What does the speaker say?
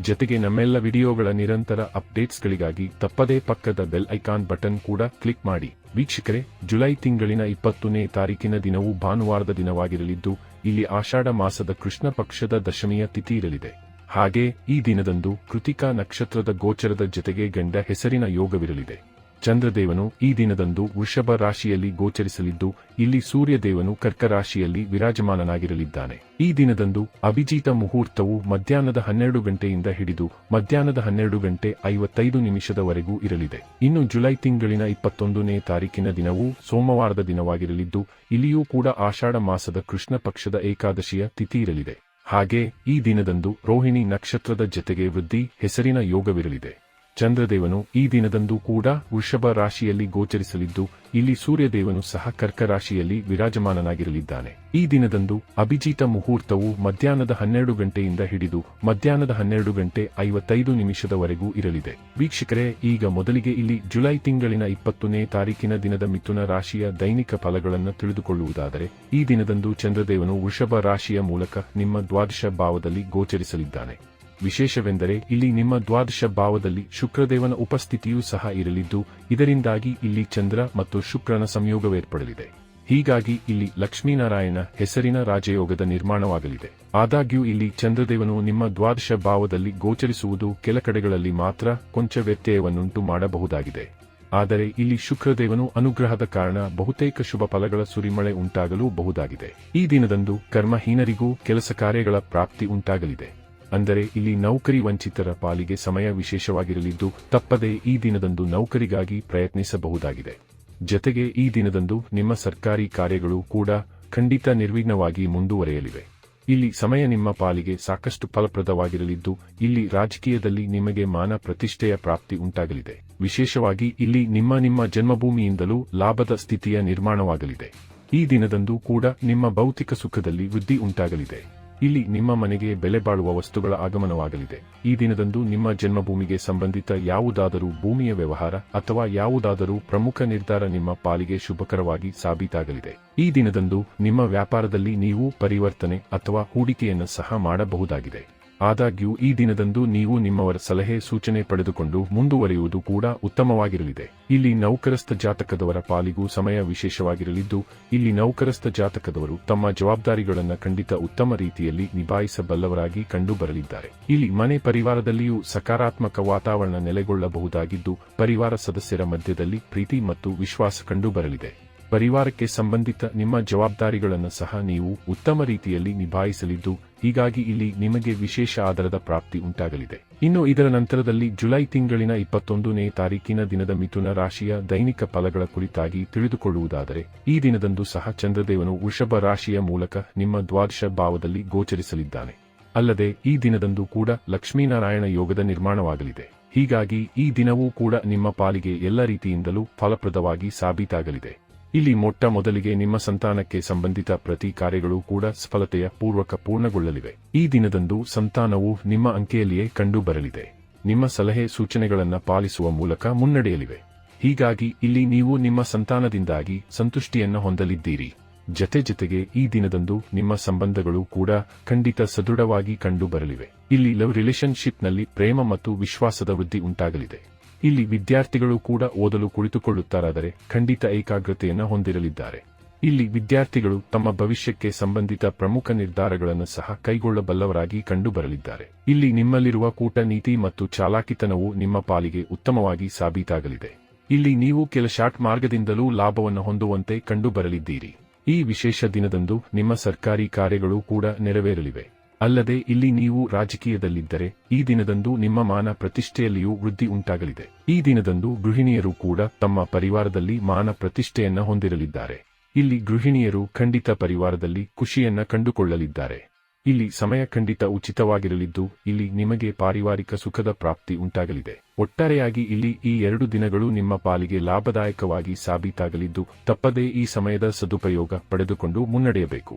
ಜತೆಗೆ ನಮ್ಮೆಲ್ಲ ವಿಡಿಯೋಗಳ ನಿರಂತರ ಅಪ್ಡೇಟ್ಸ್ಗಳಿಗಾಗಿ ತಪ್ಪದೇ ಪಕ್ಕದ ಬೆಲ್ ಐಕಾನ್ ಬಟನ್ ಕೂಡ ಕ್ಲಿಕ್ ಮಾಡಿ. ವೀಕ್ಷಕರೇ, ಜುಲೈ ತಿಂಗಳಿನ ಇಪ್ಪತ್ತನೇ ತಾರೀಕಿನ ದಿನವು ಭಾನುವಾರದ ದಿನವಾಗಿರಲಿದ್ದು, ಇಲ್ಲಿ ಆಷಾಢ ಮಾಸದ ಕೃಷ್ಣ ಪಕ್ಷದ ದಶಮಿಯ ತಿಥಿ ಇರಲಿದೆ. ಹಾಗೆ ಈ ದಿನದಂದು ಕೃತಿಕಾ ನಕ್ಷತ್ರದ ಗೋಚರದ ಜತೆಗೆ ಗಂಡ ಹೆಸರಿನ ಯೋಗವಿರಲಿದೆ. ಚಂದ್ರದೇವನು ಈ ದಿನದಂದು ವೃಷಭ ರಾಶಿಯಲ್ಲಿ ಗೋಚರಿಸಲಿದ್ದು, ಇಲ್ಲಿ ಸೂರ್ಯದೇವನು ಕರ್ಕ ರಾಶಿಯಲ್ಲಿ ವಿರಾಜಮಾನನಾಗಿರಲಿದ್ದಾನೆ. ಈ ದಿನದಂದು ಅಭಿಜಿತ ಮುಹೂರ್ತವು ಮಧ್ಯಾಹ್ನದ ಹನ್ನೆರಡು ಗಂಟೆಯಿಂದ ಹಿಡಿದು ಮಧ್ಯಾಹ್ನದ ಹನ್ನೆರಡು ಗಂಟೆ ಐವತ್ತೈದು ನಿಮಿಷದವರೆಗೂ ಇರಲಿದೆ. ಇನ್ನು ಜುಲೈ ತಿಂಗಳಿನ ಇಪ್ಪತ್ತೊಂದನೇ ತಾರೀಕಿನ ದಿನವೂ ಸೋಮವಾರದ ದಿನವಾಗಿರಲಿದ್ದು, ಇಲ್ಲಿಯೂ ಕೂಡ ಆಷಾಢ ಮಾಸದ ಕೃಷ್ಣ ಪಕ್ಷದ ಏಕಾದಶಿಯ ತಿಥಿ ಇರಲಿದೆ. ಹಾಗೆ ಈ ದಿನದಂದು ರೋಹಿಣಿ ನಕ್ಷತ್ರದ ಜತೆಗೆ ವೃದ್ಧಿ, ಹೆಸರಿನ ಯೋಗವಿರಲಿದೆ. ಚಂದ್ರದೇವನು ಈ ದಿನದಂದು ಕೂಡ ವೃಷಭ ರಾಶಿಯಲ್ಲಿ ಗೋಚರಿಸಲಿದ್ದು, ಇಲ್ಲಿ ಸೂರ್ಯದೇವನು ಸಹ ಕರ್ಕ ರಾಶಿಯಲ್ಲಿ ವಿರಾಜಮಾನನಾಗಿರಲಿದ್ದಾನೆ. ಈ ದಿನದಂದು ಅಭಿಜಿತ ಮುಹೂರ್ತವು ಮಧ್ಯಾಹ್ನದ ಹನ್ನೆರಡು ಗಂಟೆಯಿಂದ ಹಿಡಿದು ಮಧ್ಯಾಹ್ನದ ಹನ್ನೆರಡು ಗಂಟೆ ಐವತ್ತೈದು ನಿಮಿಷದವರೆಗೂ ಇರಲಿದೆ. ವೀಕ್ಷಕರೇ, ಈಗ ಮೊದಲಿಗೆ ಇಲ್ಲಿ ಜುಲೈ ತಿಂಗಳಿನ ಇಪ್ಪತ್ತನೇ ತಾರೀಕಿನ ದಿನದ ಮಿಥುನ ರಾಶಿಯ ದೈನಿಕ ಫಲಗಳನ್ನು ತಿಳಿದುಕೊಳ್ಳುವುದಾದರೆ, ಈ ದಿನದಂದು ಚಂದ್ರದೇವನು ವೃಷಭ ರಾಶಿಯ ಮೂಲಕ ನಿಮ್ಮ ದ್ವಾದಶ ಭಾವದಲ್ಲಿ ಗೋಚರಿಸಲಿದ್ದಾನೆ. ವಿಶೇಷವೆಂದರೆ ಇಲ್ಲಿ ನಿಮ್ಮ ದ್ವಾದಶ ಭಾವದಲ್ಲಿ ಶುಕ್ರದೇವನ ಉಪಸ್ಥಿತಿಯೂ ಸಹ ಇರಲಿದ್ದು, ಇದರಿಂದಾಗಿ ಇಲ್ಲಿ ಚಂದ್ರ ಮತ್ತು ಶುಕ್ರನ ಸಂಯೋಗವೇರ್ಪಡಲಿದೆ. ಹೀಗಾಗಿ ಇಲ್ಲಿ ಲಕ್ಷ್ಮೀನಾರಾಯಣ ಹೆಸರಿನ ರಾಜಯೋಗದ ನಿರ್ಮಾಣವಾಗಲಿದೆ. ಆದಾಗ್ಯೂ ಇಲ್ಲಿ ಚಂದ್ರದೇವನು ನಿಮ್ಮ ದ್ವಾದಶ ಭಾವದಲ್ಲಿ ಗೋಚರಿಸುವುದು ಕೆಲ ಕಡೆಗಳಲ್ಲಿ ಮಾತ್ರ ಕೊಂಚ ವ್ಯತ್ಯಯವನ್ನುಂಟು ಮಾಡಬಹುದಾಗಿದೆ. ಆದರೆ ಇಲ್ಲಿ ಶುಕ್ರದೇವನು ಅನುಗ್ರಹದ ಕಾರಣ ಬಹುತೇಕ ಶುಭ ಫಲಗಳ ಸುರಿಮಳೆ ಉಂಟಾಗಲೂ ಬಹುದಾಗಿದೆ. ಈ ದಿನದಂದು ಕರ್ಮಹೀನರಿಗೂ ಕೆಲಸ ಕಾರ್ಯಗಳ ಪ್ರಾಪ್ತಿ ಉಂಟಾಗಲಿದೆ. ಅಂದರೆ ಇಲ್ಲಿ ನೌಕರಿ ವಂಚಿತರ ಪಾಲಿಗೆ ಸಮಯ ವಿಶೇಷವಾಗಿರಲಿದ್ದು ತಪ್ಪದೆ ಈ ದಿನದಂದು ನೌಕರಿಗಾಗಿ ಪ್ರಯತ್ನಿಸಬಹುದಾಗಿದೆ. ಜತೆಗೆ ಈ ದಿನದಂದು ನಿಮ್ಮ ಸರ್ಕಾರಿ ಕಾರ್ಯಗಳು ಕೂಡ ಖಂಡಿತ ನಿರ್ವಿಘ್ನವಾಗಿ ಮುಂದುವರೆಯಲಿವೆ. ಇಲ್ಲಿ ಸಮಯ ನಿಮ್ಮ ಪಾಲಿಗೆ ಸಾಕಷ್ಟು ಫಲಪ್ರದವಾಗಿರಲಿದ್ದು ಇಲ್ಲಿ ರಾಜಕೀಯದಲ್ಲಿ ನಿಮಗೆ ಮಾನ ಪ್ರತಿಷ್ಠೆಯ ಪ್ರಾಪ್ತಿ ಉಂಟಾಗಲಿದೆ. ವಿಶೇಷವಾಗಿ ಇಲ್ಲಿ ನಿಮ್ಮ ನಿಮ್ಮ ಜನ್ಮಭೂಮಿಯಿಂದಲೂ ಲಾಭದ ಸ್ಥಿತಿಯ ನಿರ್ಮಾಣವಾಗಲಿದೆ. ಈ ದಿನದಂದು ಕೂಡ ನಿಮ್ಮ ಭೌತಿಕ ಸುಖದಲ್ಲಿ ವೃದ್ಧಿ ಉಂಟಾಗಲಿದೆ. ಇಲ್ಲಿ ನಿಮ್ಮ ಮನೆಗೆ ಬೆಲೆ ಬಾಳುವ ವಸ್ತುಗಳ ಆಗಮನವಾಗಲಿದೆ. ಈ ದಿನದಂದು ನಿಮ್ಮ ಜನ್ಮಭೂಮಿಗೆ ಸಂಬಂಧಿತ ಯಾವುದಾದರೂ ಭೂಮಿಯ ವ್ಯವಹಾರ ಅಥವಾ ಯಾವುದಾದರೂ ಪ್ರಮುಖ ನಿರ್ಧಾರ ನಿಮ್ಮ ಪಾಲಿಗೆ ಶುಭಕರವಾಗಿ ಸಾಬೀತಾಗಲಿದೆ. ಈ ದಿನದಂದು ನಿಮ್ಮ ವ್ಯಾಪಾರದಲ್ಲಿ ನೀವು ಪರಿವರ್ತನೆ ಅಥವಾ ಹೂಡಿಕೆಯನ್ನು ಸಹ ಮಾಡಬಹುದಾಗಿದೆ. ಆದಾಗ್ಯೂ, ಈ ದಿನದಂದು ನೀವು ನಿಮ್ಮವರ ಸಲಹೆ, ಸೂಚನೆ ಪಡೆದುಕೊಂಡು ಮುಂದುವರಿಯುವುದು ಕೂಡ ಉತ್ತಮವಾಗಿರಲಿದೆ. ಇಲ್ಲಿ ನೌಕರಸ್ಥ ಜಾತಕದವರ ಪಾಲಿಗೂ ಸಮಯ ವಿಶೇಷವಾಗಿರಲಿದ್ದು, ಇಲ್ಲಿ ನೌಕರಸ್ಥ ಜಾತಕದವರು ತಮ್ಮ ಜವಾಬ್ದಾರಿಗಳನ್ನು ಖಂಡಿತ ಉತ್ತಮ ರೀತಿಯಲ್ಲಿ ನಿಭಾಯಿಸಬಲ್ಲವರಾಗಿ ಕಂಡುಬರಲಿದ್ದಾರೆ. ಇಲ್ಲಿ ಮನೆ ಪರಿವಾರದಲ್ಲಿಯೂ ಸಕಾರಾತ್ಮಕ ವಾತಾವರಣ ನೆಲೆಗೊಳ್ಳಬಹುದಾಗಿದ್ದು, ಪರಿವಾರ ಸದಸ್ಯರ ಮಧ್ಯದಲ್ಲಿ ಪ್ರೀತಿ ಮತ್ತು ವಿಶ್ವಾಸ ಕಂಡುಬರಲಿದೆ. ಪರಿವಾರಕ್ಕೆ ಸಂಬಂಧಿತ ನಿಮ್ಮ ಜವಾಬ್ದಾರಿಗಳನ್ನು ಸಹ ನೀವು ಉತ್ತಮ ರೀತಿಯಲ್ಲಿ ನಿಭಾಯಿಸಲಿದ್ದು, ಹೀಗಾಗಿ ಇಲ್ಲಿ ನಿಮಗೆ ವಿಶೇಷ ಆಧಾರದ ಪ್ರಾಪ್ತಿ ಉಂಟಾಗಲಿದೆ. ಇನ್ನು ಇದರ ನಂತರದಲ್ಲಿ ಜುಲೈ ತಿಂಗಳಿನ ಇಪ್ಪತ್ತೊಂದನೇ ತಾರೀಕಿನ ದಿನದ ಮಿಥುನ ರಾಶಿಯ ದೈನಿಕ ಫಲಗಳ ಕುರಿತಾಗಿ ತಿಳಿದುಕೊಳ್ಳುವುದಾದರೆ, ಈ ದಿನದಂದು ಸಹ ಚಂದ್ರದೇವನು ವೃಷಭ ರಾಶಿಯ ಮೂಲಕ ನಿಮ್ಮ ದ್ವಾದಶ ಭಾವದಲ್ಲಿ ಗೋಚರಿಸಲಿದ್ದಾನೆ. ಅಲ್ಲದೆ, ಈ ದಿನದಂದು ಕೂಡ ಲಕ್ಷ್ಮೀನಾರಾಯಣ ಯೋಗದ ನಿರ್ಮಾಣವಾಗಲಿದೆ. ಹೀಗಾಗಿ ಈ ದಿನವೂ ಕೂಡ ನಿಮ್ಮ ಪಾಲಿಗೆ ಎಲ್ಲ ರೀತಿಯಿಂದಲೂ ಫಲಪ್ರದವಾಗಿ ಸಾಬೀತಾಗಲಿದೆ. ಇಲ್ಲಿ ಮೊಟ್ಟ ಮೊದಲಿಗೆ ನಿಮ್ಮ ಸಂತಾನಕ್ಕೆ ಸಂಬಂಧಿತ ಪ್ರತಿ ಕಾರ್ಯಗಳು ಕೂಡ ಸಫಲತೆಯ ಪೂರ್ವಕ ಪೂರ್ಣಗೊಳ್ಳಲಿವೆ. ಈ ದಿನದಂದು ಸಂತಾನವು ನಿಮ್ಮ ಅಂಕೆಯಲ್ಲಿಯೇ ಕಂಡು ಬರಲಿದೆ ನಿಮ್ಮ ಸಲಹೆ ಸೂಚನೆಗಳನ್ನು ಪಾಲಿಸುವ ಮೂಲಕ ಮುನ್ನಡೆಯಲಿವೆ. ಹೀಗಾಗಿ ಇಲ್ಲಿ ನೀವು ನಿಮ್ಮ ಸಂತಾನದಿಂದಾಗಿ ಸಂತುಷ್ಟಿಯನ್ನು ಹೊಂದಲಿದ್ದೀರಿ. ಜತೆ ಜತೆಗೆ ಈ ದಿನದಂದು ನಿಮ್ಮ ಸಂಬಂಧಗಳು ಕೂಡ ಖಂಡಿತ ಸದೃಢವಾಗಿ ಕಂಡು ಬರಲಿವೆ ಇಲ್ಲಿ ಲವ್ ರಿಲೇಷನ್ಶಿಪ್ನಲ್ಲಿ ಪ್ರೇಮ ಮತ್ತು ವಿಶ್ವಾಸದ ವೃದ್ಧಿ ಉಂಟಾಗಲಿದೆ. ಇಲ್ಲಿ ವಿದ್ಯಾರ್ಥಿಗಳು ಕೂಡ ಓದಲು ಕುಳಿತುಕೊಳ್ಳುತ್ತಾರಾದರೆ ಖಂಡಿತ ಏಕಾಗ್ರತೆಯನ್ನು ಹೊಂದಿರಲಿದ್ದಾರೆ. ಇಲ್ಲಿ ವಿದ್ಯಾರ್ಥಿಗಳು ತಮ್ಮ ಭವಿಷ್ಯಕ್ಕೆ ಸಂಬಂಧಿತ ಪ್ರಮುಖ ನಿರ್ಧಾರಗಳನ್ನು ಸಹ ಕೈಗೊಳ್ಳಬಲ್ಲವರಾಗಿ ಕಂಡುಬರಲಿದ್ದಾರೆ. ಇಲ್ಲಿ ನಿಮ್ಮಲ್ಲಿರುವ ಕೂಟ ನೀತಿ ಮತ್ತು ಚಾಲಾಕಿತನವು ನಿಮ್ಮ ಪಾಲಿಗೆ ಉತ್ತಮವಾಗಿ ಸಾಬೀತಾಗಲಿದೆ. ಇಲ್ಲಿ ನೀವು ಕೆಲ ಶಾರ್ಟ್ ಮಾರ್ಗದಿಂದಲೂ ಲಾಭವನ್ನು ಹೊಂದುವಂತೆ ಕಂಡುಬರಲಿದ್ದೀರಿ. ಈ ವಿಶೇಷ ದಿನದಂದು ನಿಮ್ಮ ಸರ್ಕಾರಿ ಕಾರ್ಯಗಳು ಕೂಡ ನೆರವೇರಲಿವೆ. ಅಲ್ಲದೆ ಇಲ್ಲಿ ನೀವು ರಾಜಕೀಯದಲ್ಲಿದ್ದರೆ, ಈ ದಿನದಂದು ನಿಮ್ಮ ಮಾನ ಪ್ರತಿಷ್ಠೆಯಲ್ಲಿಯೂ ವೃದ್ಧಿ ಉಂಟಾಗಲಿದೆ. ಈ ದಿನದಂದು ಗೃಹಿಣಿಯರು ಕೂಡ ತಮ್ಮ ಪರಿವಾರದಲ್ಲಿ ಮಾನ ಪ್ರತಿಷ್ಠೆಯನ್ನ ಹೊಂದಿರಲಿದ್ದಾರೆ. ಇಲ್ಲಿ ಗೃಹಿಣಿಯರು ಖಂಡಿತ ಪರಿವಾರದಲ್ಲಿ ಖುಷಿಯನ್ನ ಕಂಡುಕೊಳ್ಳಲಿದ್ದಾರೆ. ಇಲ್ಲಿ ಸಮಯ ಖಂಡಿತ ಉಚಿತವಾಗಿರಲಿದ್ದು, ಇಲ್ಲಿ ನಿಮಗೆ ಪಾರಿವಾರಿಕ ಸುಖದ ಪ್ರಾಪ್ತಿ ಉಂಟಾಗಲಿದೆ. ಒಟ್ಟಾರೆಯಾಗಿ ಇಲ್ಲಿ ಈ ಎರಡು ದಿನಗಳು ನಿಮ್ಮ ಪಾಲಿಗೆ ಲಾಭದಾಯಕವಾಗಿ ಸಾಬೀತಾಗಲಿದ್ದು, ತಪ್ಪದೇ ಈ ಸಮಯದ ಸದುಪಯೋಗ ಪಡೆದುಕೊಂಡು ಮುನ್ನಡೆಯಬೇಕು.